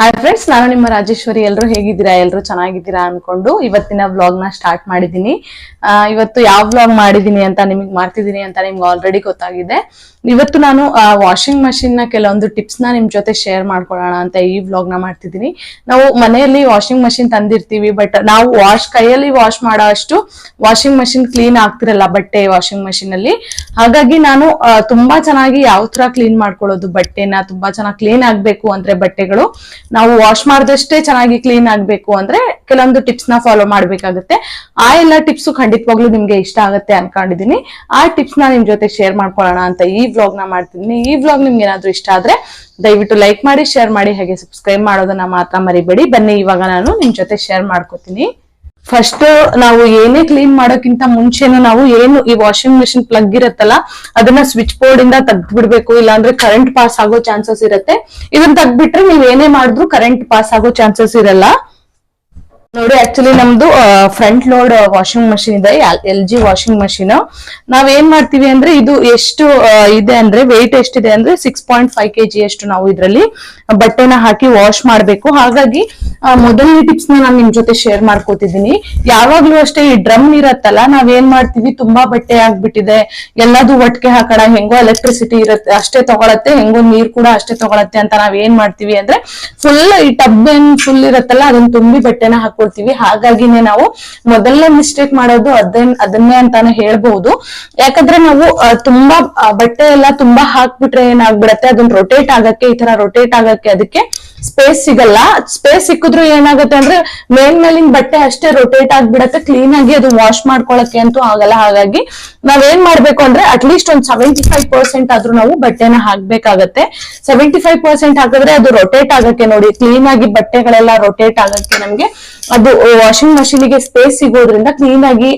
Hi friends ನಾನು ನಿಮ್ಮ ರಾಜೇಶ್ವರಿ. ಎಲ್ಲರೂ ಹೇಗಿದ್ದೀರಾ? ಎಲ್ಲರೂ ಚೆನ್ನಾಗಿದ್ದೀರಾ ಅನ್ಕೊಂಡು ಇವತ್ತಿನ ವ್ಲಾಗ್ನ ಸ್ಟಾರ್ಟ್ ಮಾಡಿದ್ದೀನಿ. ಇವತ್ತು ಯಾವ ವ್ಲಾಗ್ ಮಾಡಿದೀನಿ ಅಂತ ನಿಮಗೆ ಮಾಡ್ತಿದ್ದೀನಿ ಅಂತ ನಿಮ್ಗೆ ಆಲ್ರೆಡಿ ಗೊತ್ತಾಗಿದೆ. ಇವತ್ತು ನಾನು ವಾಷಿಂಗ್ ಮಷಿನ್ನ ಕೆಲವೊಂದು ಟಿಪ್ಸ್ನ ನಿಮ್ ಜೊತೆ ಶೇರ್ ಮಾಡ್ಕೊಳ್ಳೋಣ ಅಂತ ಈ ವ್ಲಾಗ್ನ ಮಾಡ್ತಿದ್ದೀನಿ. ನಾವು ಮನೆಯಲ್ಲಿ ವಾಷಿಂಗ್ ಮಷಿನ್ ತಂದಿರ್ತೀವಿ ಬಟ್ ನಾವು ವಾಶ್ ಕೈಯಲ್ಲಿ ವಾಶ್ ಮಾಡೋ ಅಷ್ಟು ವಾಷಿಂಗ್ ಮಷಿನ್ ಕ್ಲೀನ್ ಆಗ್ತಿರಲ್ಲ ಬಟ್ಟೆ ವಾಷಿಂಗ್ ಮಷಿನ್ ಅಲ್ಲಿ. ಹಾಗಾಗಿ ನಾನು ತುಂಬಾ ಚೆನ್ನಾಗಿ ಯಾವ ತರ ಕ್ಲೀನ್ ಮಾಡ್ಕೊಳ್ಳೋದು ಬಟ್ಟೆನ, ತುಂಬಾ ಚೆನ್ನಾಗಿ ಕ್ಲೀನ್ ಆಗ್ಬೇಕು ಅಂದ್ರೆ ಬಟ್ಟೆಗಳು. ನಾವು ವಾಶ್ ಮಾಡಿದಷ್ಟೇ ಚೆನ್ನಾಗಿ ಕ್ಲೀನ್ ಆಗ್ಬೇಕು ಅಂದ್ರೆ ಕೆಲವೊಂದು ಟಿಪ್ಸ್ನ ಫಾಲೋ ಮಾಡ್ಬೇಕಾಗುತ್ತೆ. ಆ ಎಲ್ಲ ಟಿಪ್ಸ್ ಖಂಡಿತವಾಗ್ಲೂ ನಿಮ್ಗೆ ಇಷ್ಟ ಆಗುತ್ತೆ ಅನ್ಕೊಂಡಿದೀನಿ ಆ ಟಿಪ್ಸ್ನ ನಿಮ್ ಜೊತೆ ಶೇರ್ ಮಾಡ್ಕೊಳ್ಳೋಣ ಅಂತ ಈ ವ್ಲಾಗ್ನ ಮಾಡ್ತಿದ್ದೀನಿ ಈ ವ್ಲಾಗ್ ನಿಮ್ಗೆ ಏನಾದ್ರೂ ಇಷ್ಟ ಆದ್ರೆ ದಯವಿಟ್ಟು ಲೈಕ್ ಮಾಡಿ ಶೇರ್ ಮಾಡಿ, ಹಾಗೆ ಸಬ್ಸ್ಕ್ರೈಬ್ ಮಾಡೋದನ್ನ ಮಾತ್ರ ಮರಿಬೇಡಿ. ಬನ್ನಿ, ಇವಾಗ ನಾನು ನಿಮ್ ಜೊತೆ ಶೇರ್ ಮಾಡ್ಕೋತೀನಿ. ಫಸ್ಟ್ ನಾವು ಏನೇ ಕ್ಲೀನ್ ಮಾಡೋಕ್ಕಿಂತ ಮುಂಚೆನೂ ನಾವು ಏನು ಈ ವಾಷಿಂಗ್ ಮಿಷಿನ್ ಪ್ಲಗ್ ಇರುತ್ತಲ್ಲ, ಅದನ್ನ ಸ್ವಿಚ್ ಬೋರ್ಡ್ ಇಂದ ತೆಗ್ದು ಬಿಡ್ಬೇಕು ಇಲ್ಲಾಂದ್ರೆ ಕರೆಂಟ್ ಪಾಸ್ ಆಗೋ ಚಾನ್ಸಸ್ ಇರುತ್ತೆ. ಇದನ್ನ ತೆಗ್ದ್ಬಿಟ್ರೆ ನೀವ್ ಏನೇ ಮಾಡಿದ್ರು ಕರೆಂಟ್ ಪಾಸ್ ಆಗೋ ಚಾನ್ಸಸ್ ಇರಲ್ಲ. ನೋಡಿ ಆಕ್ಚುಲಿ ನಮ್ದು ಫ್ರಂಟ್ ಲೋಡ್ ವಾಷಿಂಗ್ ಮಷಿನ್ ಇದೆ ಎಲ್ ಜಿ ವಾಷಿಂಗ್ ಮಷಿನ್ ನಾವ್ ಏನ್ ಮಾಡ್ತೀವಿ ಅಂದ್ರೆ, ಇದು ಎಷ್ಟು ಇದೆ ಅಂದ್ರೆ ವೆಯ್ಟ್ ಎಷ್ಟಿದೆ ಅಂದ್ರೆ ಸಿಕ್ಸ್ ಪಾಯಿಂಟ್ ಫೈವ್ ಕೆಜಿ ಅಷ್ಟು ನಾವು ಇದ್ರಲ್ಲಿ ಬಟ್ಟೆನ ಹಾಕಿ ವಾಶ್ ಮಾಡ್ಬೇಕು. ಹಾಗಾಗಿ ಮೊದಲನೇ ಟಿಪ್ಸ್ನ ನಾನು ನಿಮ್ ಜೊತೆ ಶೇರ್ ಮಾಡ್ಕೋತಿದ್ದೀನಿ. ಯಾವಾಗ್ಲೂ ಅಷ್ಟೇ ಈ ಡ್ರಮ್ ಇರತ್ತಲ್ಲ ನಾವ್ ಏನ್ ಮಾಡ್ತೀವಿ, ತುಂಬಾ ಬಟ್ಟೆ ಆಗ್ಬಿಟ್ಟಿದೆ ಎಲ್ಲದೂ ಒಟ್ಟಿಗೆ ಹಾಕೋಣ, ಹೆಂಗೋ ಎಲೆಕ್ಟ್ರಿಸಿಟಿ ಇರುತ್ತೆ, ಅಷ್ಟೇ ತಗೊಳತ್ತೆ, ಹೆಂಗೋ ನೀರ್ ಕೂಡ ಅಷ್ಟೇ ತಗೊಳತ್ತೆ ಅಂತ ನಾವ್ ಏನ್ ಮಾಡ್ತೀವಿ ಅಂದ್ರೆ ಫುಲ್ ಈ ಟಬ್ ಏನ್ ಫುಲ್ ಇರತ್ತಲ್ಲ, ಅದನ್ನ ತುಂಬಿ ಬಟ್ಟೆನ ಹಾಕೊಳ್ತೀವಿ ಹಾಗಾಗಿನೇ ನಾವು ಮೊದಲನೇ ಮಿಸ್ಟೇಕ್ ಮಾಡೋದು ಅದನ್ ಅದನ್ನೇ ಅಂತಾನೆ ಹೇಳ್ಬಹುದು ಯಾಕಂದ್ರೆ ನಾವು ತುಂಬಾ ಬಟ್ಟೆ ಎಲ್ಲ ತುಂಬಾ ಹಾಕ್ಬಿಟ್ರೆ ಏನಾಗ್ಬಿಡತ್ತೆ? ಅದನ್ನ ರೊಟೇಟ್ ಆಗಕ್ಕೆ, ಈ ತರ ರೊಟೇಟ್ ಆಗಕ್ಕೆ ಅದಕ್ಕೆ ಸ್ಪೇಸ್ ಸಿಗಲ್ಲ. ಸ್ಪೇಸ್ ಸಿಕ್ಕಿದ್ರು ಏನಾಗುತ್ತೆ ಅಂದ್ರೆ ಮೇಲ್ ಮೇಲಿನ ಬಟ್ಟೆ ಅಷ್ಟೇ ರೊಟೇಟ್ ಆಗ್ಬಿಡತ್ತೆ. ಕ್ಲೀನ್ ಆಗಿ ಅದು ವಾಶ್ ಮಾಡ್ಕೊಳಕ್ಕೆ ಅಂತೂ ಆಗಲ್ಲ. ಹಾಗಾಗಿ ನಾವೇನ್ ಮಾಡ್ಬೇಕು ಅಂದ್ರೆ ಅಟ್ಲೀಸ್ಟ್ ಒಂದ್ ಸೆವೆಂಟಿ ಫೈವ್ ಪರ್ಸೆಂಟ್ ಆದ್ರೂ ನಾವು ಬಟ್ಟೆನ ಹಾಕ್ಬೇಕಾಗತ್ತೆ. ಸೆವೆಂಟಿ ಫೈವ್ ಪರ್ಸೆಂಟ್ ಹಾಕಿದ್ರೆ ಅದು ರೊಟೇಟ್ ಆಗಕ್ಕೆ ನೋಡಿ. ಕ್ಲೀನ್ ಆಗಿ ಬಟ್ಟೆಗಳೆಲ್ಲ ರೊಟೇಟ್ ಆಗಕ್ಕೆ ನಮ್ಗೆ ಅದು ವಾಷಿಂಗ್ ಮಷೀನಿಗೆ ಸ್ಪೇಸ್ ಸಿಗೋದ್ರಿಂದ ಕ್ಲೀನ್ ಆಗಿ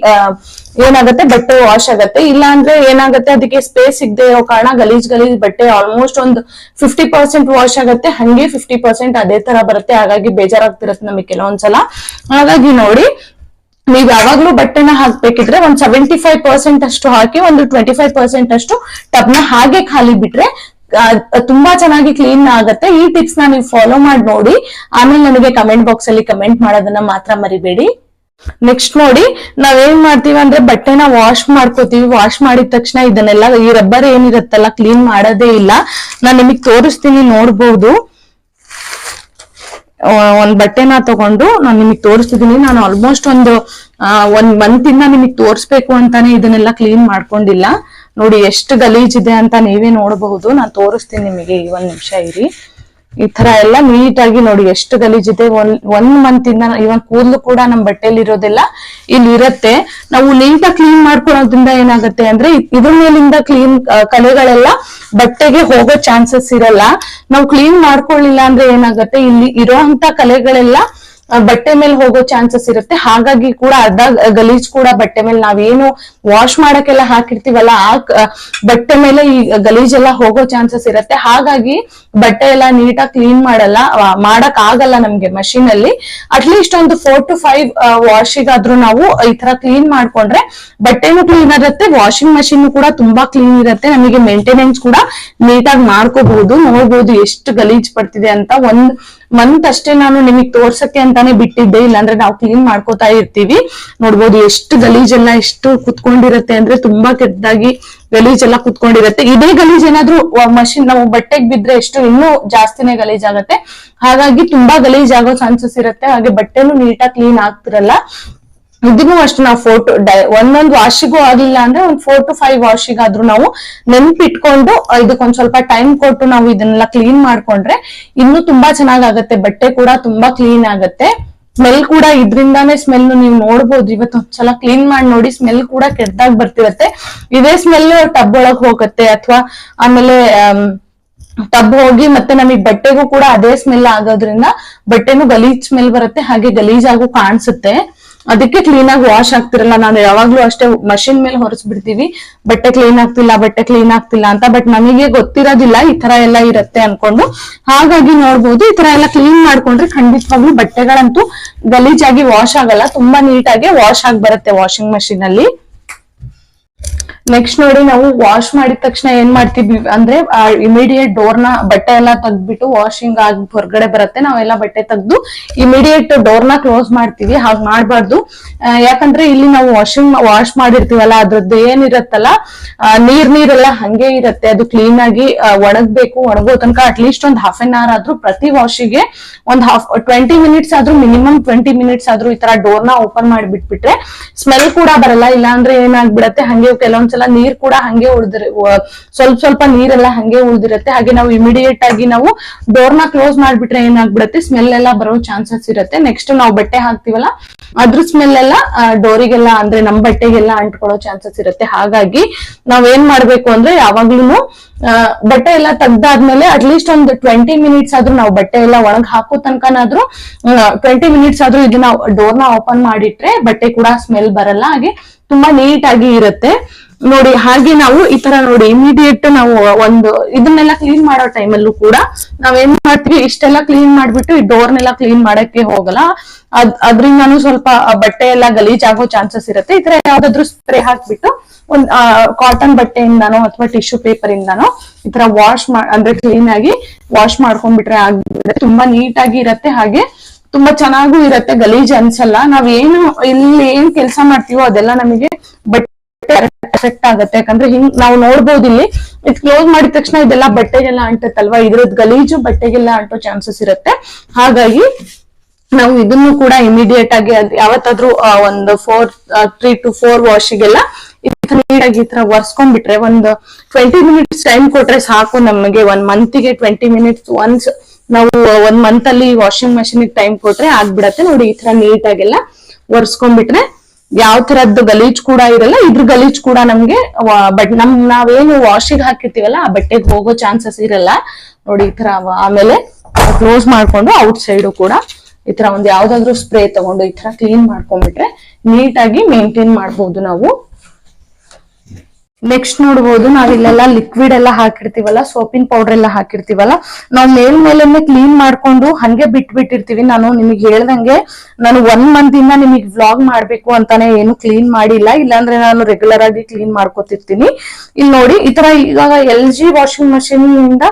ಏನಾಗುತ್ತೆ? ಬಟ್ಟೆ ವಾಶ್ ಆಗತ್ತೆ. ಇಲ್ಲ ಅಂದ್ರೆ ಏನಾಗುತ್ತೆ? ಅದಕ್ಕೆ ಸ್ಪೇಸ್ ಸಿಗದೆ ಇರೋ ಕಾರಣ ಗಲೀಜ್ ಗಲೀಜ್ ಬಟ್ಟೆ ಆಲ್ಮೋಸ್ಟ್ ಒಂದು ಫಿಫ್ಟಿ ಪರ್ಸೆಂಟ್ ವಾಶ್ ಆಗುತ್ತೆ. ಹಂಗೆ ಫಿಫ್ಟಿ ಪರ್ಸೆಂಟ್ ಅದೇ ತರ ಬರುತ್ತೆ. ಹಾಗಾಗಿ ಬೇಜಾರಾಗ್ತಿರತ್ತೆ ನಮಗೆ ಕೆಲವೊಂದ್ಸಲ. ಹಾಗಾಗಿ ನೋಡಿ, ನೀವ್ ಯಾವಾಗ್ಲೂ ಬಟ್ಟೆನ ಹಾಕ್ಬೇಕಿದ್ರೆ ಒಂದ್ ಸೆವೆಂಟಿ ಫೈವ್ ಪರ್ಸೆಂಟ್ ಅಷ್ಟು ಹಾಕಿ, ಒಂದು ಟ್ವೆಂಟಿ ಫೈವ್ ಪರ್ಸೆಂಟ್ ಅಷ್ಟು ಟಬ್ನ ಹಾಗೆ ಖಾಲಿ ಬಿಟ್ರೆ ತುಂಬಾ ಚೆನ್ನಾಗಿ ಕ್ಲೀನ್ ಆಗತ್ತೆ. ಈ ಟಿಪ್ಸ್ನ ನೀವು ಫಾಲೋ ಮಾಡಿ ನೋಡಿ. ಆಮೇಲೆ ನನಗೆ ಕಮೆಂಟ್ ಬಾಕ್ಸ್ ಅಲ್ಲಿ ಕಮೆಂಟ್ ಮಾಡೋದನ್ನ ಮಾತ್ರ ಮರಿಬೇಡಿ. ನೆಕ್ಸ್ಟ್ ನೋಡಿ, ನಾವೇನ್ ಮಾಡ್ತೀವಿ ಅಂದ್ರೆ ಬಟ್ಟೆನ ವಾಶ್ ಮಾಡ್ಕೋತೀವಿ. ವಾಶ್ ಮಾಡಿದ ತಕ್ಷಣ ಇದನ್ನೆಲ್ಲ, ಈ ರಬ್ಬರ್ ಏನಿರತ್ತಲ್ಲ ಕ್ಲೀನ್ ಮಾಡೋದೇ ಇಲ್ಲ. ನಾನ್ ನಿಮಗ್ ತೋರಿಸ್ತೀನಿ, ನೋಡ್ಬೋದು. ಒಂದ್ ಬಟ್ಟೆನ ತಗೊಂಡು ನಾನು ನಿಮಗೆ ತೋರಿಸ್ತಿದ್ದೀನಿ ನಾನು ಆಲ್ಮೋಸ್ಟ್ ಒಂದು ಒಂದ್ ಮಂತ್ ಇಂದ ನಿಮಗೆ ತೋರಿಸ್ಬೇಕು ಅಂತಾನೆ ಇದನ್ನೆಲ್ಲ ಕ್ಲೀನ್ ಮಾಡ್ಕೊಂಡಿಲ್ಲ. ನೋಡಿ, ಎಷ್ಟು ಗಲೀಜ್ ಇದೆ ಅಂತ ನೀವೇ ನೋಡಬಹುದು. ನಾನು ತೋರಿಸ್ತೀನಿ ನಿಮಗೆ, ಈ ಒಂದ್ ನಿಮಿಷ ಇರಿ. ಈ ತರ ಎಲ್ಲ ನೀಟಾಗಿ ನೋಡಿ, ಎಷ್ಟು ಗಲೀಜಿದೆ ಒನ್ ಒನ್ ಮಂತ್ ಇಂದ ಇವನ್ ಕೂದಲು ಕೂಡ ನಮ್ ಬಟ್ಟೆಲಿ ಇರೋದೆಲ್ಲ. ಇಲ್ಲಿ ಇರತ್ತೆ. ನಾವು ನೀಟಾಗಿ ಕ್ಲೀನ್ ಮಾಡ್ಕೊಳೋದ್ರಿಂದ ಏನಾಗುತ್ತೆ ಅಂದ್ರೆ, ಇದ್ರ ಮೇಲಿಂದ ಕ್ಲೀನ್ ಕಲೆಗಳೆಲ್ಲ ಬಟ್ಟೆಗೆ ಹೋಗೋ ಚಾನ್ಸಸ್ ಇರಲ್ಲ. ನಾವು ಕ್ಲೀನ್ ಮಾಡ್ಕೊಳ್ಳಿಲ್ಲ ಅಂದ್ರೆ ಏನಾಗುತ್ತೆ? ಇಲ್ಲಿ ಇರೋಂತ ಕಲೆಗಳೆಲ್ಲ ಬಟ್ಟೆ ಮೇಲೆ ಹೋಗೋ ಚಾನ್ಸಸ್ ಇರುತ್ತೆ. ಹಾಗಾಗಿ ಕೂಡ ಅರ್ಧ ಗಲೀಜ್ ಕೂಡ ಬಟ್ಟೆ ಮೇಲೆ ನಾವೇನು ವಾಶ್ ಮಾಡಕ್ಕೆಲ್ಲ ಹಾಕಿರ್ತೀವಲ್ಲ, ಆ ಬಟ್ಟೆ ಮೇಲೆ ಈ ಗಲೀಜ್ ಎಲ್ಲ ಹೋಗೋ ಚಾನ್ಸಸ್ ಇರುತ್ತೆ. ಹಾಗಾಗಿ ಬಟ್ಟೆ ಎಲ್ಲ ನೀಟಾಗಿ ಕ್ಲೀನ್ ಮಾಡಲ್ಲ ಮಾಡಕ್ ಆಗಲ್ಲ ನಮ್ಗೆ ಮಷೀನ್ ಅಲ್ಲಿ. ಅಟ್ಲೀಸ್ಟ್ ಒಂದು ಫೋರ್ ಟು ಫೈವ್ ವಾಶಿಗಾದ್ರೂ ನಾವು ಈ ತರ ಕ್ಲೀನ್ ಮಾಡ್ಕೊಂಡ್ರೆ ಬಟ್ಟೆನೂ ಕ್ಲೀನ್ ಇರುತ್ತೆ ವಾಷಿಂಗ್ ಮಷೀನ್ ಕೂಡ ತುಂಬಾ ಕ್ಲೀನ್ ಇರುತ್ತೆ. ನಮಗೆ ಮೇಂಟೆನೆನ್ಸ್ ಕೂಡ ನೀಟಾಗಿ ಮಾಡ್ಕೋಬಹುದು, ನೋಡ್ಬೋದು ಎಷ್ಟು ಗಲೀಜ್ ಪಡ್ತಿದೆ ಅಂತ ಒಂದ್ ಮಂತ್ ಅಷ್ಟೇ ನಾನು ನಿಮಗ್ ತೋರ್ಸಕ್ಕೆ ಅಂತಾನೆ ಬಿಟ್ಟಿದ್ದೆ, ಇಲ್ಲಾಂದ್ರೆ ನಾವು ಕ್ಲೀನ್ ಮಾಡ್ಕೋತಾ ಇರ್ತೀವಿ. ನೋಡ್ಬೋದು ಎಷ್ಟು ಗಲೀಜೆಲ್ಲ ಎಷ್ಟು ಕುತ್ಕೊಂಡಿರತ್ತೆ ಅಂದ್ರೆ ತುಂಬಾ ಕೆಟ್ಟದಾಗಿ ಗಲೀಜ್ ಎಲ್ಲ ಕುತ್ಕೊಂಡಿರತ್ತೆ. ಇದೇ ಗಲೀಜ್ ಏನಾದ್ರೂ ಮಷಿನ್ ನಾವು ಬಟ್ಟೆಗೆ ಬಿದ್ರೆ ಎಷ್ಟು ಇನ್ನೂ ಜಾಸ್ತಿನೇ ಗಲೀಜ್ ಆಗತ್ತೆ. ಹಾಗಾಗಿ ತುಂಬಾ ಗಲೀಜ್ ಆಗೋ ಚಾನ್ಸಸ್ ಇರುತ್ತೆ. ಹಾಗೆ ಬಟ್ಟೆನೂ ನೀಟಾಗಿ ಕ್ಲೀನ್ ಆಗ್ತಿರಲ್ಲ. ಇದನ್ನು ಅಷ್ಟು ನಾವು ಫೋಟೋ ಒಂದೊಂದು ವಾಶಿಗೂ ಆಗ್ಲಿಲ್ಲ ಅಂದ್ರೆ ಒಂದ್ ಫೋರ್ ಟು ಫೈವ್ ವಾಶಿಗಾದ್ರೂ ನಾವು ನೆನ್ಪಿಟ್ಕೊಂಡು ಇದಕ್ಕೊಂದ್ ಸ್ವಲ್ಪ ಟೈಮ್ ಕೊಟ್ಟು ನಾವು ಇದನ್ನೆಲ್ಲ ಕ್ಲೀನ್ ಮಾಡ್ಕೊಂಡ್ರೆ ಇನ್ನು ತುಂಬಾ ಚೆನ್ನಾಗಾಗತ್ತೆ. ಬಟ್ಟೆ ಕೂಡ ತುಂಬಾ ಕ್ಲೀನ್ ಆಗತ್ತೆ. ಸ್ಮೆಲ್ ಕೂಡ ಇದ್ರಿಂದಾನೇ ಸ್ಮೆಲ್ ನೀವು ನೋಡ್ಬೋದು. ಇವತ್ತು ಒಂದ್ಸಲ ಕ್ಲೀನ್ ಮಾಡಿ ನೋಡಿ ಸ್ಮೆಲ್ ಕೂಡ ಕೆಟ್ಟದಾಗ ಬರ್ತಿರತ್ತೆ. ಇದೇ ಸ್ಮೆಲ್ ಟಬ್ ಒಳಗ್ ಹೋಗತ್ತೆ ಅಥವಾ ಆಮೇಲೆ ಆಮ್, ಟಬ್ ಹೋಗಿ ಮತ್ತೆ ನಮಗೆ ಬಟ್ಟೆಗೂ ಕೂಡ ಅದೇ ಸ್ಮೆಲ್ ಆಗೋದ್ರಿಂದ ಬಟ್ಟೆನೂ ಗಲೀಜ್ ಸ್ಮೆಲ್ ಬರುತ್ತೆ. ಹಾಗೆ ಗಲೀಜಾಗೂ ಕಾಣಿಸುತ್ತೆ. ಅದಕ್ಕೆ ಕ್ಲೀನ್ ಆಗಿ ವಾಶ್ ಆಗ್ತಿರಲ್ಲ. ನಾನು ಯಾವಾಗ್ಲೂ ಅಷ್ಟೇ ಮಷಿನ್ ಮೇಲೆ ಹೊರಸ್ಬಿಡ್ತೀವಿ. ಬಟ್ಟೆ ಕ್ಲೀನ್ ಆಗ್ತಿಲ್ಲ, ಬಟ್ಟೆ ಕ್ಲೀನ್ ಆಗ್ತಿಲ್ಲ ಅಂತ. ಬಟ್ ನಮಗೆ ಗೊತ್ತಿರೋದಿಲ್ಲ. ಈ ತರ ಎಲ್ಲ ಇರುತ್ತೆ ಅನ್ಕೊಂಡು. ಹಾಗಾಗಿ ನೋಡ್ಬೋದು, ಈ ತರ ಎಲ್ಲ ಕ್ಲೀನ್ ಮಾಡ್ಕೊಂಡ್ರೆ ಖಂಡಿತವಾಗ್ಲೂ ಬಟ್ಟೆಗಳಂತೂ ಗಲೀಜಾಗಿ ವಾಶ್ ಆಗಲ್ಲ. ತುಂಬಾ ನೀಟಾಗಿ ವಾಶ್ ಆಗಿ ಬರುತ್ತೆ ವಾಷಿಂಗ್ ಮಷಿನ್ ಅಲ್ಲಿ. ನೆಕ್ಸ್ಟ್ ನೋಡಿ ನಾವು ವಾಶ್ ಮಾಡಿದ ತಕ್ಷಣ ಏನ್ ಮಾಡ್ತೀವಿ ಅಂದ್ರೆ ಇಮಿಡಿಯೇಟ್ ಡೋರ್ನ ಬಟ್ಟೆ ಎಲ್ಲ ತೆಗ್ದ್ಬಿಟ್ಟು ವಾಷಿಂಗ್ ಆಗಿ ಹೊರಗಡೆ ಬರುತ್ತೆ. ನಾವೆಲ್ಲ ಬಟ್ಟೆ ತೆಗ್ದು ಇಮಿಡಿಯೇಟ್ ಡೋರ್ನ ಕ್ಲೋಸ್ ಮಾಡ್ತೀವಿ. ಹಾಗೆ ಮಾಡ್ಬಾರ್ದು. ಯಾಕಂದ್ರೆ ಇಲ್ಲಿ ನಾವು ವಾಷಿಂಗ್ ವಾಶ್ ಮಾಡಿರ್ತೀವಲ್ಲ, ಅದ್ರದ್ದು ಏನಿರತ್ತಲ್ಲ ನೀರ್ ನೀರೆಲ್ಲ ಹಂಗೆ ಇರತ್ತೆ. ಅದು ಕ್ಲೀನ್ ಆಗಿ ಒಣಗ್ಬೇಕು. ಒಣಗೋ ತನಕ ಅಟ್ಲೀಸ್ಟ್ ಒಂದ್ ಹಾಫ್ ಅನ್ ಅವರ್ ಆದ್ರೂ ಪ್ರತಿ ವಾಶಿಗೆ ಒಂದ್ ಹಾಫ್ ಟ್ವೆಂಟಿ ಮಿನಿಟ್ಸ್ ಆದ್ರೂ ಮಿನಿಮಮ್ ಟ್ವೆಂಟಿ ಮಿನಿಟ್ಸ್ ಆದ್ರೂ ಈ ತರ ಡೋರ್ನ ಓಪನ್ ಮಾಡಿಬಿಟ್ಬಿಟ್ರೆ ಸ್ಮೆಲ್ ಕೂಡ ಬರಲ್ಲ. ಇಲ್ಲ ಅಂದ್ರೆ ಏನಾಗ್ಬಿಡತ್ತೆ? ಹಂಗೆ ಕೆಲವೊಂದ್ಸಲ ನೀರ್ ಕೂಡ ಹಂಗೆ ಉಳ್ದಿರ ಸ್ವಲ್ಪ ಸ್ವಲ್ಪ ನೀರೆಲ್ಲ ಹಂಗೆ ಉಳ್ದಿರತ್ತೆ. ಹಾಗೆ ನಾವು ಇಮಿಡಿಯೇಟ್ ಆಗಿ ನಾವು ಡೋರ್ನ ಕ್ಲೋಸ್ ಮಾಡ್ಬಿಟ್ರೆ ಏನಾಗ್ಬಿಡತ್ತೆ? ಸ್ಮೆಲ್ ಎಲ್ಲ ಬರೋ ಚಾನ್ಸಸ್ ಇರುತ್ತೆ. ನೆಕ್ಸ್ಟ್ ನಾವು ಬಟ್ಟೆ ಹಾಕ್ತಿವಲ್ಲ, ಅದ್ರ ಸ್ಮೆಲ್ ಎಲ್ಲ ಡೋರಿಗೆಲ್ಲ ಅಂದ್ರೆ ನಮ್ ಬಟ್ಟೆಗೆಲ್ಲ ಅಂಟ್ಕೊಳ್ಳೋ ಚಾನ್ಸಸ್ ಇರುತ್ತೆ. ಹಾಗಾಗಿ ನಾವ್ ಏನ್ ಮಾಡ್ಬೇಕು ಅಂದ್ರೆ ಯಾವಾಗ್ಲೂ ಬಟ್ಟೆ ಎಲ್ಲ ತೆಗ್ದಾದ್ಮೇಲೆ ಅಟ್ಲೀಸ್ಟ್ ಒಂದು ಟ್ವೆಂಟಿ ಮಿನಿಟ್ಸ್ ಆದ್ರೂ ನಾವು ಬಟ್ಟೆ ಎಲ್ಲ ಒಣಗ್ ಹಾಕೋ ತನಕನಾದ್ರೂ ಟ್ವೆಂಟಿ ಮಿನಿಟ್ಸ್ ಆದ್ರೂ ಇದನ್ನ ಡೋರ್ನ ಓಪನ್ ಮಾಡಿಟ್ರೆ ಬಟ್ಟೆ ಕೂಡ ಸ್ಮೆಲ್ ಬರಲ್ಲ. ಹಾಗೆ ತುಂಬಾ ನೀಟ್ ಆಗಿ ಇರುತ್ತೆ. ನೋಡಿ, ಹಾಗೆ ನಾವು ಈ ತರ ನೋಡಿ ಇಮಿಡಿಯೇಟ್ ನಾವು ಒಂದು ಇದನ್ನೆಲ್ಲ ಕ್ಲೀನ್ ಮಾಡೋ ಟೈಮಲ್ಲೂ ಕೂಡ ನಾವೇನ್ ಮಾಡ್ತೀವಿ, ಇಷ್ಟೆಲ್ಲ ಕ್ಲೀನ್ ಮಾಡ್ಬಿಟ್ಟು ಈ ಡೋರ್ನೆಲ್ಲ ಕ್ಲೀನ್ ಮಾಡಕ್ಕೆ ಹೋಗಲ್ಲ. ಅದ್, ಅದ್ರಿಂದಾನು ಸ್ವಲ್ಪ ಬಟ್ಟೆ ಎಲ್ಲ ಗಲೀಜ್ ಆಗೋ ಚಾನ್ಸಸ್ ಇರುತ್ತೆ. ಈ ತರ ಯಾವ್ದಾದ್ರು ಸ್ಪ್ರೇ ಹಾಕ್ಬಿಟ್ಟು ಒಂದ್ ಕಾಟನ್ ಬಟ್ಟೆಯಿಂದಾನೋ ಅಥವಾ ಟಿಶ್ಯೂ ಪೇಪರ್ ಇಂದಾನೋ ಈ ತರ ವಾಶ್ ಅಂದ್ರೆ ಕ್ಲೀನ್ ಆಗಿ ವಾಶ್ ಮಾಡ್ಕೊಂಡ್ಬಿಟ್ರೆ ಆಗ್ಬಿಡುತ್ತೆ. ತುಂಬಾ ನೀಟಾಗಿ ಇರತ್ತೆ. ಹಾಗೆ ತುಂಬಾ ಚೆನ್ನಾಗೂ ಇರತ್ತೆ. ಗಲೀಜ್ ಅನ್ಸಲ್ಲ. ನಾವ್ ಏನು, ಇಲ್ಲಿ ಏನ್ ಕೆಲಸ ಮಾಡ್ತೀವೋ ಅದೆಲ್ಲ ನಮಗೆ ಬಟ್ಟೆ ಎಫೆಕ್ಟ್ ಆಗುತ್ತೆ. ಯಾಕಂದ್ರೆ ಹಿಂಗ್ ನಾವು ನೋಡ್ಬೋದು ಇಲ್ಲಿ, ಇದು ಕ್ಲೋಸ್ ಮಾಡಿದ ತಕ್ಷಣ ಇದೆಲ್ಲ ಬಟ್ಟೆಗೆಲ್ಲ ಅಂಟತ್ತಲ್ವಾ? ಇದ್ರದ್ ಗಲೀಜು ಬಟ್ಟೆಗೆಲ್ಲ ಅಂಟೋ ಚಾನ್ಸಸ್ ಇರುತ್ತೆ. ಹಾಗಾಗಿ ನಾವು ಇದನ್ನು ಕೂಡ ಇಮಿಡಿಯೇಟ್ ಆಗಿ ಯಾವತ್ತಾದ್ರೂ ಒಂದು ಫೋರ್ ತ್ರೀ ಟು ಫೋರ್ ವಾಶಿಗೆಲ್ಲ ನೀಟಾಗಿ ಈ ತರ ಒರ್ಸ್ಕೊಂಡ್ಬಿಟ್ರೆ ಒಂದು ಟ್ವೆಂಟಿ ಮಿನಿಟ್ಸ್ ಟೈಮ್ ಕೊಟ್ರೆ ಸಾಕು ನಮಗೆ. ಒಂದ್ ಮಂತಿಗೆ ಟ್ವೆಂಟಿ ಮಿನಿಟ್ಸ್ ಒನ್ಸ್ ನಾವು ಒಂದ್ ಮಂತ್ ಅಲ್ಲಿ ವಾಷಿಂಗ್ ಮೆಷಿನ್ ಟೈಮ್ ಕೊಟ್ರೆ ಆಗ್ಬಿಡತ್ತೆ. ನೋಡಿ ಈ ತರ ನೀಟಾಗೆಲ್ಲ ಒರ್ಸ್ಕೊಂಡ್ಬಿಟ್ರೆ ಯಾವ ತರದ್ದು ಗಲೀಜ್ ಕೂಡ ಇರಲ್ಲ, ಇದ್ರ ಗಲೀಜ್ ಕೂಡ ನಮ್ಗೆ ಬಟ್ ನಮ್, ನಾವೇನು ವಾಶಿಗೆ ಹಾಕಿರ್ತೀವಲ್ಲ, ಆ ಬಟ್ಟೆಗೆ ಹೋಗೋ ಚಾನ್ಸಸ್ ಇರಲ್ಲ. ನೋಡಿ, ಈ ತರ ಆಮೇಲೆ ಕ್ಲೋಸ್ ಮಾಡ್ಕೊಂಡು ಔಟ್ ಸೈಡ್ ಕೂಡ ಈ ತರ ಒಂದ್ ಯಾವ್ದಾದ್ರು ಸ್ಪ್ರೇ ತಗೊಂಡು ಈ ತರ ಕ್ಲೀನ್ ಮಾಡ್ಕೊಂಡ್ಬಿಟ್ರೆ ನೀಟಾಗಿ ಮೇಂಟೈನ್ ಮಾಡ್ಬೋದು ನಾವು. ನೆಕ್ಸ್ಟ್ ನೋಡ್ಬೋದು ನಾವಿಲ್ಲೆಲ್ಲ ಲಿಕ್ವಿಡ್ ಎಲ್ಲ ಹಾಕಿರ್ತೀವಲ್ಲ ಸೋಪಿನ್ ಪೌಡರ್ ಎಲ್ಲ ಹಾಕಿರ್ತೀವಲ್ಲ, ನಾವು ಮೇಲ್ ಮೇಲೆನೆ ಕ್ಲೀನ್ ಮಾಡ್ಕೊಂಡು ಹಂಗೆ ಬಿಟ್ಬಿಟ್ಟಿರ್ತೀವಿ. ನಾನು ನಿಮಗೆ ಹೇಳ್ದಂಗೆ, ನಾನು ಒನ್ ಮಂತ್ ಇಂದ ನಿಮಗೆ ವ್ಲಾಗ್ ಮಾಡ್ಬೇಕು ಅಂತಾನೆ ಏನು ಕ್ಲೀನ್ ಮಾಡಿಲ್ಲ. ಇಲ್ಲಾಂದ್ರೆ ನಾನು ರೆಗ್ಯುಲರ್ ಆಗಿ ಕ್ಲೀನ್ ಮಾಡ್ಕೊತಿರ್ತೀನಿ. ಇಲ್ಲಿ ನೋಡಿ, ಈ ತರ ಇವಾಗ ಎಲ್ ಜಿ ವಾಷಿಂಗ್ ಮಷಿನ್ ಇಂದ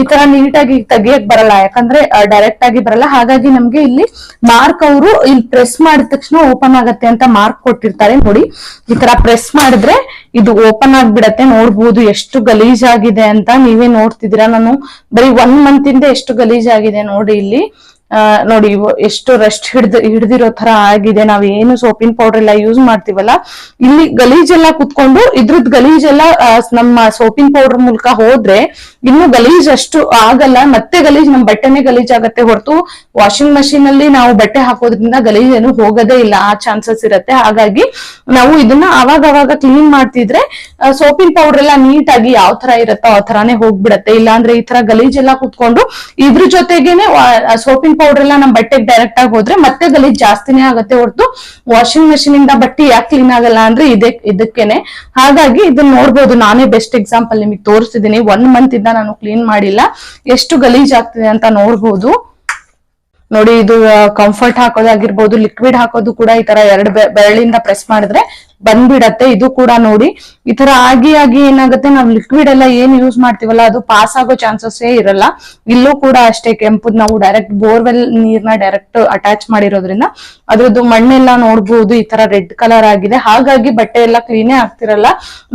ಈ ತರ ನೀಟಾಗಿ ತೆಗಿಯಕ್ ಬರಲ್ಲ. ಯಾಕಂದ್ರೆ ಡೈರೆಕ್ಟ್ ಆಗಿ ಬರಲ್ಲ. ಹಾಗಾಗಿ ನಮ್ಗೆ ಇಲ್ಲಿ ಮಾರ್ಕ್ ಅವರು ಇಲ್ಲಿ ಪ್ರೆಸ್ ಮಾಡಿದ ತಕ್ಷಣ ಓಪನ್ ಆಗತ್ತೆ ಅಂತ ಮಾರ್ಕ್ ಕೊಟ್ಟಿರ್ತಾರೆ. ನೋಡಿ, ಈ ತರ ಪ್ರೆಸ್ ಮಾಡಿದ್ರೆ ಇದು ಓಪನ್ ಆಗ್ಬಿಡತ್ತೆ, ನೋಡ್ಬೋದು ಎಷ್ಟು ಗಲೀಜ್ ಆಗಿದೆ ಅಂತ ನೀವೇ ನೋಡ್ತಿದ್ದೀರಾ. ನಾನು ಬರೀ ಒನ್ ಮಂತ್ ಇಂದ ಎಷ್ಟು ಗಲೀಜ್ ಆಗಿದೆ ನೋಡಿ ಇಲ್ಲಿ. ನೋಡಿ ಎಷ್ಟು ರೆಸ್ಟ್ ಹಿಡ್ದು, ಹಿಡ್ದಿರೋ ತರ ಆಗಿದೆ. ನಾವ್ ಏನು ಸೋಪಿನ ಪೌಡರ್ ಎಲ್ಲ ಯೂಸ್ ಮಾಡ್ತೀವಲ್ಲ, ಇಲ್ಲಿ ಗಲೀಜೆಲ್ಲ ಕುತ್ಕೊಂಡು ಇದ್ರದ್ ಗಲೀಜೆಲ್ಲ ನಮ್ಮ ಸೋಪಿನ್ ಪೌಡರ್ ಮೂಲಕ ಹೋದ್ರೆ ಇನ್ನು ಗಲೀಜ್ ಅಷ್ಟು ಆಗಲ್ಲ. ಮತ್ತೆ ಗಲೀಜ್, ನಮ್ ಬಟ್ಟೆನೆ ಗಲೀಜ್ ಆಗತ್ತೆ ಹೊರತು ವಾಷಿಂಗ್ ಮಷೀನ್ ಅಲ್ಲಿ ನಾವು ಬಟ್ಟೆ ಹಾಕೋದ್ರಿಂದ ಗಲೀಜ್ ಏನು ಹೋಗೋದೇ ಇಲ್ಲ. ಆ ಚಾನ್ಸಸ್ ಇರತ್ತೆ. ಹಾಗಾಗಿ ನಾವು ಇದನ್ನ ಅವಾಗ ಅವಾಗ ಕ್ಲೀನ್ ಮಾಡ್ತಿದ್ರೆ ಸೋಪಿನ್ ಪೌಡರ್ ಎಲ್ಲ ನೀಟ್ ಆಗಿ ಯಾವ ತರ ಇರತ್ತೋ ಆ ತರಾನೇ ಹೋಗ್ಬಿಡತ್ತೆ. ಇಲ್ಲಾಂದ್ರೆ ಈ ತರ ಗಲೀಜ್ ಎಲ್ಲ ಕುತ್ಕೊಂಡು ಇದ್ರ ಜೊತೆಗೇನೆ ಸೋಪಿನ ಪೌಡರ್ ಎಲ್ಲ ನಮ್ ಬಟ್ಟೆಗೆ ಡೈರೆಕ್ಟ್ ಆಗಿ ಹೋದ್ರೆ ಮತ್ತೆ ಗಲೀಜ್ ಜಾಸ್ತಿನೇ ಆಗತ್ತೆ ಹೊರತು ವಾಷಿಂಗ್ ಮೆಷಿನ್ ಇಂದ ಬಟ್ಟೆ ಯಾಕೆ ಕ್ಲೀನ್ ಆಗಲ್ಲ ಅಂದ್ರೆ ಇದೇ, ಇದಕ್ಕೇನೆ. ಹಾಗಾಗಿ ಇದನ್ನ ನೋಡ್ಬೋದು. ನಾನೇ ಬೆಸ್ಟ್ ಎಕ್ಸಾಂಪಲ್ ನಿಮಗೆ ತೋರಿಸಿದೀನಿ. ಒನ್ ಮಂತ್ ಇಂದ ನಾನು ಕ್ಲೀನ್ ಮಾಡಿಲ್ಲ. ಎಷ್ಟು ಗಲೀಜ್ ಆಗ್ತಿದೆ ಅಂತ ನೋಡ್ಬೋದು. ನೋಡಿ, ಇದು ಕಂಫರ್ಟ್ ಹಾಕೋದಾಗಿರ್ಬೋದು ಲಿಕ್ವಿಡ್ ಹಾಕೋದು ಕೂಡ ಈ ತರ ಎರಡು ಬೆರಳಿಂದ ಪ್ರೆಸ್ ಮಾಡಿದ್ರೆ ಬಂದ್ಬಿಡತ್ತೆ. ಇದು ಕೂಡ ನೋಡಿ, ಈ ತರ ಆಗಿ ಆಗಿ ಏನಾಗುತ್ತೆ, ನಾವು ಲಿಕ್ವಿಡ್ ಎಲ್ಲ ಏನ್ ಯೂಸ್ ಮಾಡ್ತೀವಲ್ಲ, ಅದು ಪಾಸ್ ಆಗೋ ಚಾನ್ಸಸ್ ಇರಲ್ಲ. ಇಲ್ಲೂ ಕೂಡ ಅಷ್ಟೇ ಕೆಂಪುದ್ ನಾವು ಡೈರೆಕ್ಟ್ ಬೋರ್ವೆಲ್ ನೀರ್ನ ಡೈರೆಕ್ಟ್ ಅಟ್ಯಾಚ್ ಮಾಡಿರೋದ್ರಿಂದ ಅದ್ರದ್ದು ಮಣ್ಣೆಲ್ಲ ನೋಡ್ಬಹುದು ಈ ತರ ರೆಡ್ ಕಲರ್ ಆಗಿದೆ. ಹಾಗಾಗಿ ಬಟ್ಟೆ ಎಲ್ಲ ಕ್ಲೀನೇ ಆಗ್ತಿರಲ್ಲ.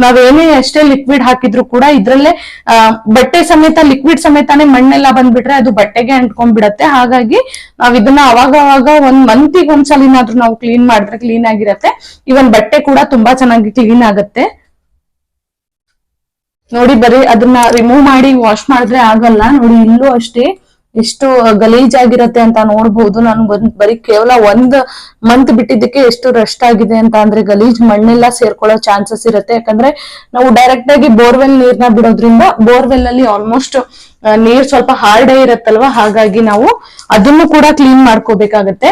ನಾವೇನೇ ಅಷ್ಟೇ ಲಿಕ್ವಿಡ್ ಹಾಕಿದ್ರು ಕೂಡ ಇದ್ರಲ್ಲೇ ಬಟ್ಟೆ ಸಮೇತ ಲಿಕ್ವಿಡ್ ಸಮೇತಾನೆ ಮಣ್ಣೆಲ್ಲ ಬಂದ್ಬಿಟ್ರೆ ಅದು ಬಟ್ಟೆಗೆ ಅಂಟ್ಕೊಂಡ್ಬಿಡತ್ತೆ. ಹಾಗಾಗಿ ನಾವ್ ಇದನ್ನ ಅವಾಗ ಅವಾಗ ಒಂದ್ ಮಂತಿಗೆ ಒಂದ್ಸಲಿನಾದ್ರೂ ನಾವು ಕ್ಲೀನ್ ಮಾಡಿದ್ರೆ ಕ್ಲೀನ್ ಆಗಿರತ್ತೆ. ಇವನ್ ಬಟ್ಟೆ ಕೂಡ ತುಂಬಾ ಚೆನ್ನಾಗಿ ಕ್ಲೀನ್ ಆಗತ್ತೆ. ನೋಡಿ ಬರೀ ಅದನ್ನ ರಿಮೂವ್ ಮಾಡಿ ವಾಶ್ ಮಾಡಿದ್ರೆ ಆಗಲ್ಲ. ನೋಡಿ ಇಲ್ಲೂ ಅಷ್ಟೇ ಎಷ್ಟು ಗಲೀಜ್ ಆಗಿರತ್ತೆ ಅಂತ ನೋಡ್ಬೋದು. ನಾನು ಬರೀ ಕೇವಲ ಒಂದ್ ಮಂತ್ ಬಿಟ್ಟಿದ್ದಕ್ಕೆ ಎಷ್ಟು ರಸ್ಟ್ ಆಗಿದೆ ಅಂತ ಅಂದ್ರೆ ಗಲೀಜ್ ಮಣ್ಣೆಲ್ಲ ಸೇರ್ಕೊಳ್ಳೋ ಚಾನ್ಸಸ್ ಇರುತ್ತೆ. ಯಾಕಂದ್ರೆ ನಾವು ಡೈರೆಕ್ಟ್ ಆಗಿ ಬೋರ್ವೆಲ್ ನೀರ್ನ ಬಿಡೋದ್ರಿಂದ ಬೋರ್ವೆಲ್ ಅಲ್ಲಿ ಆಲ್ಮೋಸ್ಟ್ ನೀರ್ ಸ್ವಲ್ಪ ಹಾರ್ಡ್ ಇರತ್ತಲ್ವಾ? ಹಾಗಾಗಿ ನಾವು ಅದನ್ನು ಕೂಡ ಕ್ಲೀನ್ ಮಾಡ್ಕೋಬೇಕಾಗತ್ತೆ.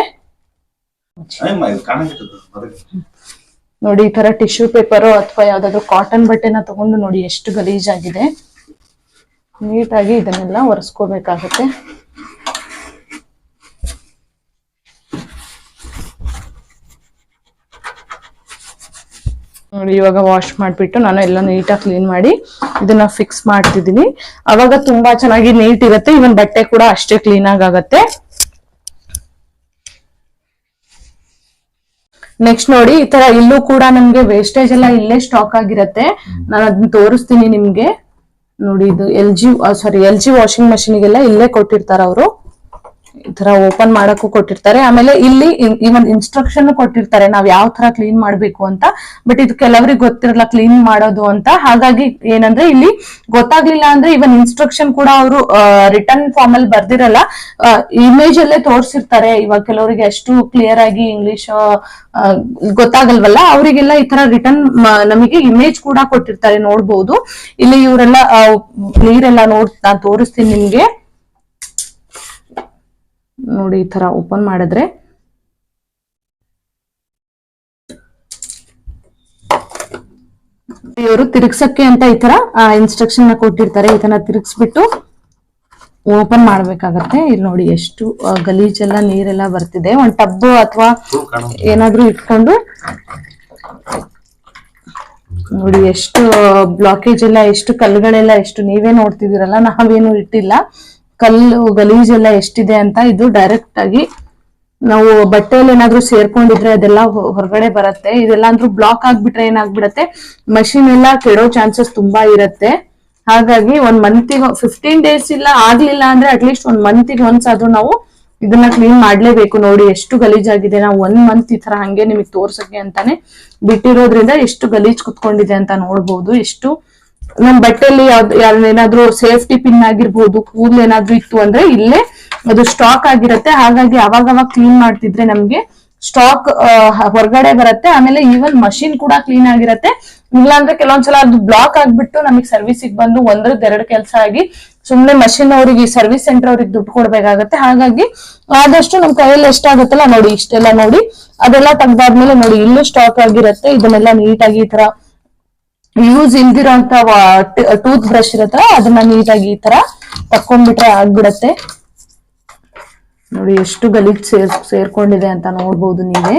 ನೋಡಿ, ಈ ತರ ಟಿಶ್ಯೂ ಪೇಪರ್ ಅಥವಾ ಯಾವ್ದಾದ್ರು ಕಾಟನ್ ಬಟ್ಟೆನ ತಗೊಂಡು ನೋಡಿ ಎಷ್ಟು ಗಲೀಜಾಗಿದೆ. ನೀಟಾಗಿ ಇದನ್ನೆಲ್ಲ ಒರೆಸ್ಕೋಬೇಕಾಗತ್ತೆ. ನೋಡಿ, ಇವಾಗ ವಾಶ್ ಮಾಡಿಬಿಟ್ಟು ನಾನು ಎಲ್ಲ ನೀಟಾಗಿ ಕ್ಲೀನ್ ಮಾಡಿ ಇದನ್ನ ಫಿಕ್ಸ್ ಮಾಡ್ತಿದ್ದೀನಿ. ಅವಾಗ ತುಂಬಾ ಚೆನ್ನಾಗಿ ನೀಟ್ ಇರುತ್ತೆ. ಇವನ್ ಬಟ್ಟೆ ಕೂಡ ಅಷ್ಟೇ ಕ್ಲೀನ್ ಆಗಿ ಆಗತ್ತೆ. ನೆಕ್ಸ್ಟ್ ನೋಡಿ ಈ ತರ ಇಲ್ಲೂ ಕೂಡ ನಮ್ಗೆ ವೇಸ್ಟೇಜ್ ಎಲ್ಲ ಇಲ್ಲೇ ಸ್ಟಾಕ್ ಆಗಿರತ್ತೆ. ನಾನು ಅದನ್ನ ತೋರಿಸ್ತೀನಿ ನಿಮ್ಗೆ. ನೋಡಿ ಇದು L G sorry L G washing ಮೆಷಿನ್ಗೆಲ್ಲ ಇಲ್ಲೇ ಕೊಟ್ಟಿರ್ತಾರ ಅವರು. ಈ ತರ ಓಪನ್ ಮಾಡಕ್ಕೂ ಕೊಟ್ಟಿರ್ತಾರೆ. ಆಮೇಲೆ ಇಲ್ಲಿ ಇವನ್ ಇನ್ಸ್ಟ್ರಕ್ಷನ್ ಕೊಟ್ಟಿರ್ತಾರೆ, ನಾವ್ ಯಾವ ತರ ಕ್ಲೀನ್ ಮಾಡ್ಬೇಕು ಅಂತ. ಬಟ್ ಇದು ಕೆಲವರಿಗೆ ಗೊತ್ತಿರಲ್ಲ ಕ್ಲೀನ್ ಮಾಡೋದು ಅಂತ. ಹಾಗಾಗಿ ಏನಂದ್ರೆ ಇಲ್ಲಿ ಗೊತ್ತಾಗ್ಲಿಲ್ಲ ಅಂದ್ರೆ ಇವನ್ ಇನ್ಸ್ಟ್ರಕ್ಷನ್ ಕೂಡ ಅವರು ರಿಟರ್ನ್ ಫಾರ್ಮ್ ಅಲ್ಲಿ ಬರ್ದಿರಲ್ಲ. ಇಮೇಜ್ ಅಲ್ಲೇ ತೋರಿಸಿರ್ತಾರೆ. ಇವಾಗ ಕೆಲವರಿಗೆ ಅಷ್ಟು ಕ್ಲಿಯರ್ ಆಗಿ ಇಂಗ್ಲಿಷ್ ಗೊತ್ತಾಗಲ್ವಲ್ಲ. ಅವರಿಗೆಲ್ಲ ಈ ತರ ರಿಟರ್ನ್ ನಮಗೆ ಇಮೇಜ್ ಕೂಡ ಕೊಟ್ಟಿರ್ತಾರೆ ನೋಡ್ಬೋದು. ಇಲ್ಲಿ ಇವರೆಲ್ಲ ನೀರೆಲ್ಲ ನೋಡ್, ನಾನು ತೋರಿಸ್ತೀನಿ ನಿಮ್ಗೆ. ನೋಡಿ ಈ ತರ ಓಪನ್ ಮಾಡಿದ್ರೆ ಇವರು ತಿರುಗ್ಸಕ್ಕೆ ಅಂತ ಈ ತರ ಇನ್ಸ್ಟ್ರಕ್ಷನ್ನ ಕೊಟ್ಟಿರ್ತಾರೆ. ಇದನ್ನ ತಿರುಗಿಸ್ಬಿಟ್ಟು ಓಪನ್ ಮಾಡ್ಬೇಕಾಗತ್ತೆ. ಇಲ್ಲಿ ನೋಡಿ ಎಷ್ಟು ಗಲೀಜ್ ಗಲೀಜೆಲ್ಲ ನೀರೆಲ್ಲ ಬರ್ತಿದೆ. ಒಂದ್ ಟಬ್ ಅಥವಾ ಏನಾದ್ರು ಇಟ್ಕೊಂಡು ನೋಡಿ ಎಷ್ಟು ಬ್ಲಾಕೇಜ್ ಎಲ್ಲ, ಎಷ್ಟು ಕಲ್ಲುಗಳೆಲ್ಲ, ಎಷ್ಟು ನೀವೇ ನೋಡ್ತಿದಿರಲ್ಲ ನಾವೇನು ಇಟ್ಟಿಲ್ಲ. ಕಲ್ಲು ಗಲೀಜು ಎಲ್ಲ ಎಷ್ಟಿದೆ ಅಂತ ಇದು ಡೈರೆಕ್ಟ್ ಆಗಿ ನಾವು ಬಟ್ಟೆಯಲ್ಲಿ ಏನಾದ್ರೂ ಸೇರ್ಕೊಂಡಿದ್ರೆ ಅದೆಲ್ಲ ಹೊರಗಡೆ ಬರುತ್ತೆ. ಇದೆಲ್ಲ ಅಂದ್ರೂ ಬ್ಲಾಕ್ ಆಗ್ಬಿಟ್ರೆ ಏನಾಗ್ಬಿಡತ್ತೆ? ಮಷಿನ್ ಎಲ್ಲ ಕೆಡೋ ಚಾನ್ಸಸ್ ತುಂಬಾ ಇರತ್ತೆ. ಹಾಗಾಗಿ ಒಂದ್ ಮಂತಿಗೆ ಫಿಫ್ಟೀನ್ ಡೇಸ್ ಇಲ್ಲ ಆಗ್ಲಿಲ್ಲ ಅಂದ್ರೆ ಅಟ್ಲೀಸ್ಟ್ ಒಂದ್ ಮಂತಿಗೆ ಒನ್ಸ್ ಆದ್ರೂ ನಾವು ಇದನ್ನ ಕ್ಲೀನ್ ಮಾಡ್ಲೇಬೇಕು. ನೋಡಿ ಎಷ್ಟು ಗಲೀಜಾಗಿದೆ ನಾವು ಒಂದ್ ಮಂತ್ ಈ ತರ ಹಂಗೆ ನಿಮಗೆ ತೋರ್ಸಕ್ಕೆ ಅಂತಾನೆ ಬಿಟ್ಟಿರೋದ್ರಿಂದ ಎಷ್ಟು ಗಲೀಜ್ ಕುತ್ಕೊಂಡಿದೆ ಅಂತ ನೋಡ್ಬೋದು. ಎಷ್ಟು ನಮ್ ಬಟ್ಟೆಯಲ್ಲಿ ಯಾವ್ದು ಏನಾದ್ರು ಸೇಫ್ಟಿ ಪಿನ್ ಆಗಿರ್ಬೋದು, ಕೂದಲು ಏನಾದ್ರು ಇತ್ತು ಅಂದ್ರೆ ಇಲ್ಲೇ ಅದು ಸ್ಟಾಕ್ ಆಗಿರತ್ತೆ. ಹಾಗಾಗಿ ಅವಾಗ ಅವಾಗ ಕ್ಲೀನ್ ಮಾಡ್ತಿದ್ರೆ ನಮ್ಗೆ ಸ್ಟಾಕ್ ಹೊರಗಡೆ ಬರುತ್ತೆ. ಆಮೇಲೆ ಈವನ್ ಮಷಿನ್ ಕೂಡ ಕ್ಲೀನ್ ಆಗಿರತ್ತೆ. ಇಲ್ಲಾಂದ್ರೆ ಕೆಲವೊಂದ್ಸಲ ಅದು ಬ್ಲಾಕ್ ಆಗ್ಬಿಟ್ಟು ನಮಗೆ ಸರ್ವಿಸಿಗೆ ಬಂದು ಒಂದ್ರದ್ದು ಎರಡು ಕೆಲಸ ಆಗಿ ಸುಮ್ನೆ ಮಷಿನ್ ಅವ್ರಿಗೆ, ಸರ್ವಿಸ್ ಸೆಂಟರ್ ಅವ್ರಿಗೆ ದುಡ್ಡು ಕೊಡ್ಬೇಕಾಗತ್ತೆ. ಹಾಗಾಗಿ ಆದಷ್ಟು ನಮ್ ಕೈಯಲ್ಲಿ ಎಷ್ಟಾಗುತ್ತಲ್ಲ ನೋಡಿ, ಇಷ್ಟೆಲ್ಲ ನೋಡಿ, ಅದೆಲ್ಲ ತೆಗ್ದಾದ್ಮೇಲೆ ನೋಡಿ, ಇಲ್ಲೂ ಸ್ಟಾಕ್ ಆಗಿರತ್ತೆ. ಇದನ್ನೆಲ್ಲ ನೀಟಾಗಿ ಈ ತರ ಯೂಸ್ ಇಲ್ದಿರೋಂತ ಟೂತ್ ಬ್ರಷ್ ಇರತ್ತ, ಅದನ್ನ ನೀಟಾಗಿ ಈ ತರ ತಕೊಂಡ್ಬಿಟ್ರೆ ಆಗ್ಬಿಡತ್ತೆ. ನೋಡಿ, ಎಷ್ಟು ಗಲೀಜ್ ಸೇರ್, ಸೇರ್ಕೊಂಡಿದೆ ಅಂತ ನೋಡ್ಬೋದು ನೀವೇ.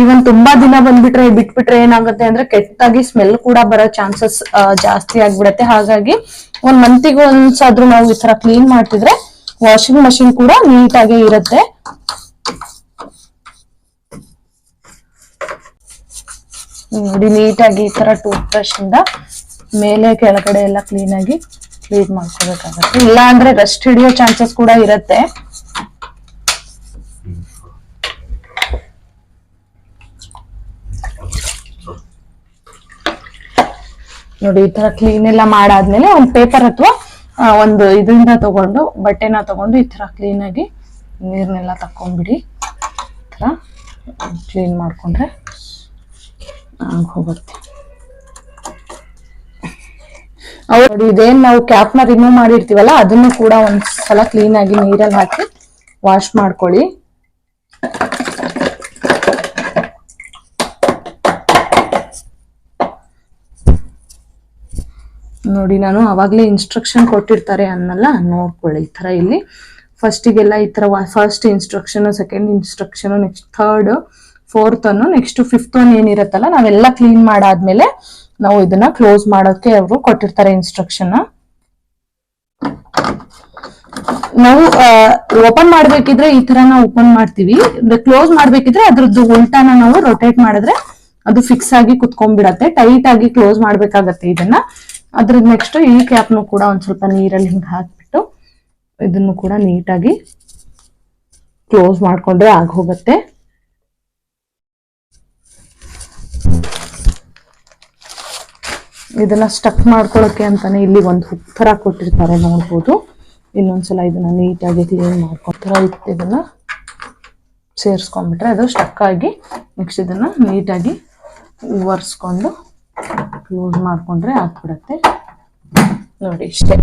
ಈವನ್ ತುಂಬಾ ದಿನ ಬಂದ್ಬಿಟ್ರೆ, ಬಿಟ್ಬಿಟ್ರೆ ಏನಾಗುತ್ತೆ ಅಂದ್ರೆ ಕೆಟ್ಟಾಗಿ ಸ್ಮೆಲ್ ಕೂಡ ಬರೋ ಚಾನ್ಸಸ್ ಜಾಸ್ತಿ ಆಗ್ಬಿಡತ್ತೆ. ಹಾಗಾಗಿ ಒಂದ್ ಮಂತಿಗೆ ಒಂದ್ಸಾದ್ರೂ ನಾವು ಈ ತರ ಕ್ಲೀನ್ ಮಾಡ್ತಿದ್ರೆ ವಾಷಿಂಗ್ ಮಷಿನ್ ಕೂಡ ನೀಟಾಗಿ ಇರುತ್ತೆ. ನೋಡಿ ನೀಟಾಗಿ ಈ ತರ ಟೂತ್ ಬ್ರಷ್ ಇಂದ ಮೇಲೆ ಕೆಳಗಡೆ ಎಲ್ಲ ಕ್ಲೀನ್ ಆಗಿ ಕ್ಲೀನ್ ಮಾಡ್ಕೋಬೇಕಾಗತ್ತೆ. ಇಲ್ಲ ಅಂದ್ರೆ ರಸ್ಟ್ ಹಿಡಿಯೋ ಚಾನ್ಸಸ್ ಕೂಡ ಇರತ್ತೆ. ನೋಡಿ ಈ ತರ ಕ್ಲೀನ್ ಎಲ್ಲ ಮಾಡಾದ್ಮೇಲೆ ಒಂದು ಪೇಪರ್ ಅಥವಾ ಒಂದು ಇದರಿಂದ ತಗೊಂಡು, ಬಟ್ಟೆನ ತಗೊಂಡು ಈ ತರ ಕ್ಲೀನ್ ಆಗಿ ನೀರ್ನೆಲ್ಲ ತಕೊಂಡ್ಬಿಡಿ ಈ ತರ ಕ್ಲೀನ್ ಮಾಡ್ಕೊಂಡ್ರೆ ಆಗ್ ಹೋಗುತ್ತೆ. ಅವ್ರು ಇದೇನ್ ನಾವು ಕ್ಯಾಪ್ನ ರಿಮೂವ್ ಮಾಡಿರ್ತೀವಲ್ಲ, ಅದನ್ನು ಕೂಡ ಒಂದ್ಸಲ ಕ್ಲೀನ್ ಆಗಿ ನೀರಲ್ಲಿ ಹಾಕಿ ವಾಶ್ ಮಾಡ್ಕೊಳ್ಳಿ. ನೋಡಿ, ನಾನು ಅವಾಗ್ಲೇ ಇನ್ಸ್ಟ್ರಕ್ಷನ್ ಕೊಟ್ಟಿರ್ತಾರೆ ಅನ್ನಲ್ಲ, ನೋಡ್ಕೊಳ್ಳಿ ಈ ತರ ಇಲ್ಲಿ. ಫಸ್ಟಿಗೆಲ್ಲ ಈ ತರ first instruction second instruction next third fourth ಅನ್ನು ನೆಕ್ಸ್ಟ್ ಫಿಫ್ತ್ ಒನ್ ಏನಿರತ್ತಲ್ಲ, ನಾವೆಲ್ಲ ಕ್ಲೀನ್ ಮಾಡಾದ್ಮೇಲೆ ನಾವು ಇದನ್ನ ಕ್ಲೋಸ್ ಮಾಡೋಕೆ ಅವರು ಕೊಟ್ಟಿರ್ತಾರೆ ಇನ್ಸ್ಟ್ರಕ್ಷನ್ ನಾವು ಓಪನ್ ಮಾಡ್ಬೇಕಿದ್ರೆ ಈ ತರ ನಾವು ಓಪನ್ ಮಾಡ್ತೀವಿ ಕ್ಲೋಸ್ ಮಾಡ್ಬೇಕಿದ್ರೆ ಅದ್ರದ್ದು ಉಲ್ಟಾನ ನಾವು ರೊಟೇಟ್ ಮಾಡಿದ್ರೆ ಅದು ಫಿಕ್ಸ್ ಆಗಿ ಕುತ್ಕೊಂಡ್ಬಿಡತ್ತೆ. ಟೈಟ್ ಆಗಿ ಕ್ಲೋಸ್ ಮಾಡ್ಬೇಕಾಗತ್ತೆ ಇದನ್ನ. ಅದ್ರದ್ದು ನೆಕ್ಸ್ಟ್ ಈ ಕ್ಯಾಪ್ನು ಕೂಡ ಒಂದ್ ಸ್ವಲ್ಪ ನೀರಲ್ಲಿ ಹಿಂಗ್ ಹಾಕ್ಬಿಟ್ಟು ಇದನ್ನು ಕೂಡ ನೀಟಾಗಿ ಕ್ಲೋಸ್ ಮಾಡ್ಕೊಂಡ್ರೆ ಆಗ ಇದನ್ನ ಸ್ಟಕ್ ಮಾಡ್ಕೊಳ್ಳೋಕೆ ಅಂತಾನೆ ಇಲ್ಲಿ ಒಂದು ಹುಕ್ ತರ ಕೊಟ್ಟಿರ್ತಾರೆ ನೋಡ್ಬೋದು. ಇನ್ನೊಂದ್ಸಲ ಇದನ್ನ ನೀಟಾಗಿ ಕ್ಲೀನ್ ಮಾಡ್ಕೊತರ ಇದನ್ನ ಸೇರಿಸ್ಕೊಂಡ್ಬಿಟ್ರೆ ಅದು ಸ್ಟಕ್ ಆಗಿ ನೆಕ್ಸ್ಟ್ ಇದನ್ನ ನೀಟಾಗಿ ಒರೆಸ್ಕೊಂಡು ಕ್ಲೋಸ್ ಮಾಡ್ಕೊಂಡ್ರೆ ಆಗ್ಬಿಡತ್ತೆ. ನೋಡಿ ಇಷ್ಟೇ.